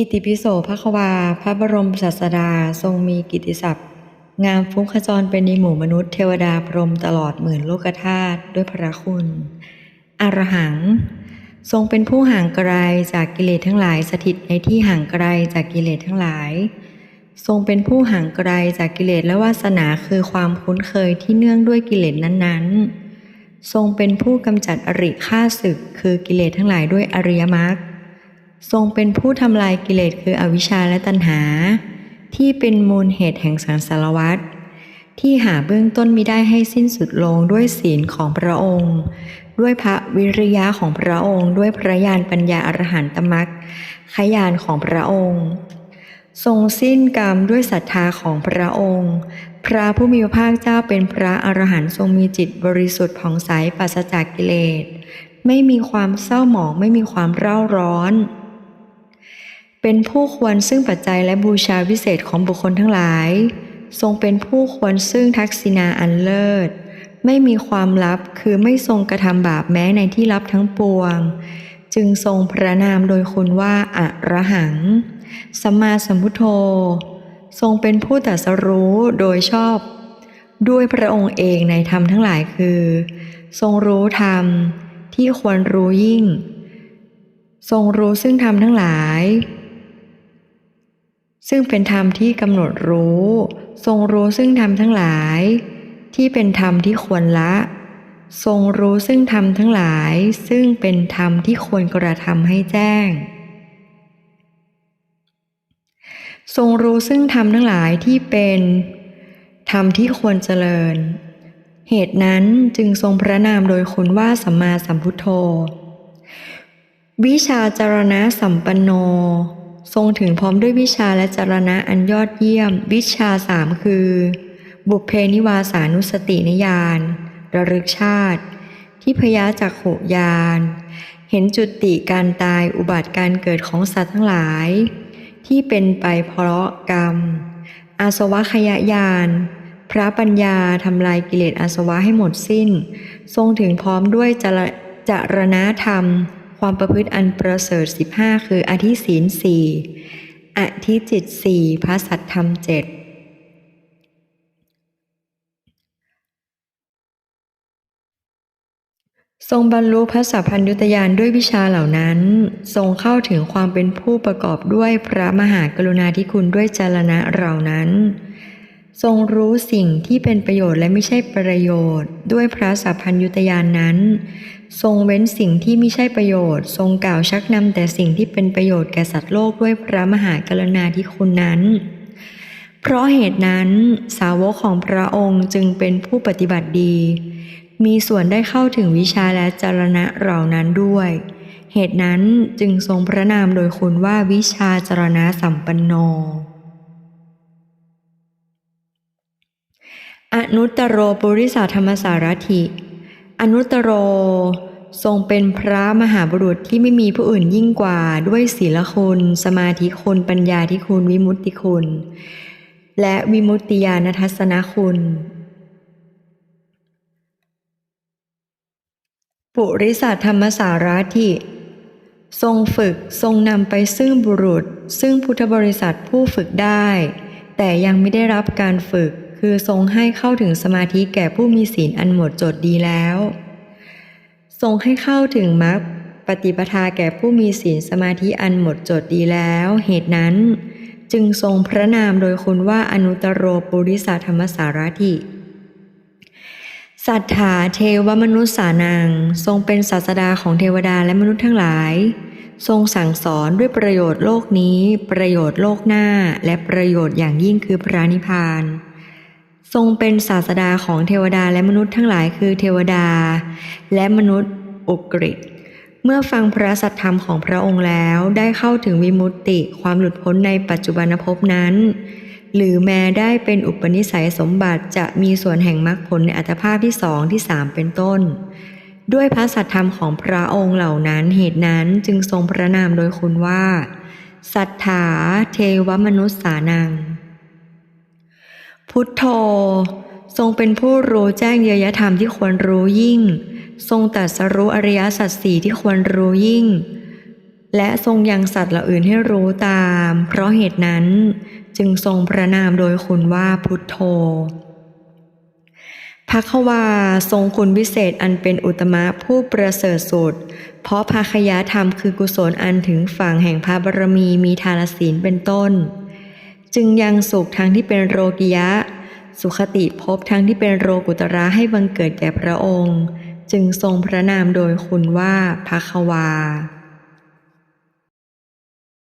อิติปิโสภควา พระบรมศาสดาทรงมีกิติศัพท์ งามฟุ้งขจรเป็นในหมู่มนุษย์เทวดาพรหมตลอดหมื่นโลกธาตุด้วยพระคุณ อรหัง ทรงเป็นผู้ห่างไกลจากกิเลสทั้งหลายสถิตในที่ห่างไกลจากกิเลสทั้งหลาย ทรงเป็นผู้ห่างไกลจากกิเลสและวาสนาคือความคุ้นเคยที่เนื่องด้วยกิเลสนั้นๆ ทรงเป็นผู้กำจัดอริฆ่าศึกคือกิเลสทั้งหลายด้วยอริยมรรค ทรงเป็นผู้ทำลายกิเลสคืออวิชชาและตัณหา ที่เป็นมูลเหตุแห่งสังสารวัฏที่หาเบื้องต้นมิได้ให้สิ้นสุดลงด้วยศีลของพระองค์ ด้วยพระวิริยะของพระองค์ ด้วยพระญาณปัญญาอรหันตมรรคขยานของพระองค์ ทรงสิ้นกรรมด้วยศรัทธาของพระองค์ พระผู้มีพระภาคเจ้าเป็นพระอรหันต์ทรงมีจิตบริสุทธิ์ผ่องใสปราศจากกิเลส ไม่มีความเศร้าหมองไม่มีความเร่าร้อน เป็นผู้ควรซึ่งปัจจัยและบูชาวิเศษของบุคคลทั้งหลาย ทรงเป็นผู้ควรซึ่งทักษิณาอันเลิศ ไม่มีความลับคือไม่ทรงกระทำบาปแม้ในที่ลับทั้งปวง จึงทรงพระนามโดยคุณว่าอะระหัง สัมมาสัมพุทโธ ทรงเป็นผู้ตรัสรู้โดยชอบ ด้วยพระองค์เองในธรรมทั้งหลายคือ ทรงรู้ธรรมที่ควรรู้ยิ่ง ทรงรู้ซึ่งธรรมทั้งหลาย ซึ่งเป็นธรรมที่กำหนดรู้ ทรงรู้ซึ่งธรรมทั้งหลาย ที่เป็นธรรมที่ควรละ ทรงรู้ซึ่งธรรมทั้งหลาย ซึ่งเป็นธรรมที่ควรกระทำให้แจ้ง ทรงรู้ซึ่งธรรมทั้งหลายที่เป็นธรรมที่ควรเจริญ เหตุนั้นจึงทรงพระนามโดยคุณว่าสัมมาสัมพุทโธ วิชาจารณะสัมปันโน ทรงถึงพร้อมด้วยวิชาและจรณะอันยอดเยี่ยม วิชาสามคือ บุพเพนิวาสานุสตินิยานระลึกชาติ ที่พยาจักขุยาน เห็นจุติการตายอุบัติการเกิดของสัตว์ทั้งหลาย ที่เป็นไปเพราะกรรม อาสวะขยายานพระปัญญาทำลายกิเลสอาสวะให้หมดสิ้น ทรงถึงพร้อมด้วยจรจรณธรรม ความประพฤติอันประเสริฐสิบห้าคืออธิศีลสี่อธิจิตสี่พระสัทธรรมเจ็ดทรงบรรลุพระสัพพัญญุตญาณด้วยวิชาเหล่านั้น ทรงเข้าถึงความเป็นผู้ประกอบด้วยพระมหากรุณาธิคุณด้วยจารณะเหล่านั้น ทรงรู้สิ่งที่เป็นประโยชน์และไม่ใช่ประโยชน์ ด้วยพระสัพพัญญุตญาณนั้น ทรงเว้นสิ่งที่ไม่ใช่ประโยชน์ ทรงกล่าวชักนำแต่สิ่งที่เป็นประโยชน์แก่สัตว์โลกด้วยพระมหากรุณาธิคุณนั้น เพราะเหตุนั้นสาวกของพระองค์จึงเป็นผู้ปฏิบัติดี มีส่วนได้เข้าถึงวิชาและจารณะเหล่านั้นด้วย เหตุนั้นจึงทรงพระนามโดยคุณว่าวิชาจารณะสัมปันโน อนุตตโรปุริสาธรรมสารถิ อนุตตโร ทรงเป็นพระมหาบุรุษที่ไม่มีผู้อื่นยิ่งกว่าด้วยศีลคุณ สมาธิคุณ ปัญญาที่คุณ วิมุตติคุณ และวิมุตติญาณทัศนคุณ ปุริสัทธรรมสาราธิทรงฝึกทรงนำไปซึ่งบุรุษ ซึ่งพุทธบริษัทผู้ฝึกได้ แต่ยังไม่ได้รับการฝึก คือทรงให้เข้าถึงสมาธิแก่ผู้มีศีลอันหมดจดดีแล้ว ทรงให้เข้าถึงมรรคปฏิปทาแก่ผู้มีศีลสมาธิอันหมดจดดีแล้ว เหตุนั้น จึงทรงพระนามโดยคุณว่าอนุตรโรปุริสธรรมสาราธิสัทธาเทวมนุษย์สานังทรงเป็นศาสดาของเทวดาและมนุษย์ทั้งหลาย ทรงสั่งสอนด้วยประโยชน์โลกนี้ ประโยชน์โลกหน้า และประโยชน์อย่างยิ่งคือพระนิพพาน ทรงเป็นศาสดาของเทวดาและมนุษย์ทั้งหลายคือเทวดา และมนุษย์อุกฤษเมื่อฟังพระสัทธรรมของพระองค์แล้วได้เข้าถึงวิมุตติความหลุดพ้นในปัจจุบันภพนั้น หรือแม้ได้เป็นอุปนิสัยสมบัติจะมีส่วนแห่งมรรคผลในอัตภาพที่สองที่สามเป็นต้น ด้วยพระสัทธรรมของพระองค์เหล่านั้นเหตุนั้นจึงทรงพระนามโดยคุณว่า สัทธาเทวมนุษย์สานัง พุทโธ ทรงเป็นผู้รู้แจ้งเยยธรรมที่ควรรู้ยิ่ง ทรงตรัสรู้อริยสัจสี่ที่ควรรู้ยิ่ง และทรงยังสัตว์เหล่าอื่นให้รู้ตาม เพราะเหตุนั้นจึงทรงพระนามโดยคุณว่าพุทโธภควาทรงคุณวิเศษอันเป็นอุตมะผู้ประเสริฐสุด เพราะภาคยธรรมคือกุศลอันถึงฝั่งแห่งพระบารมีมีทานศีลเป็นต้น จึงยังสุขทั้งที่เป็นโรกิยะ สุขติภพทั้งที่เป็นโรกุตระให้บังเกิดแก่พระองค์ จึงทรงพระนามโดยคุณว่าภควา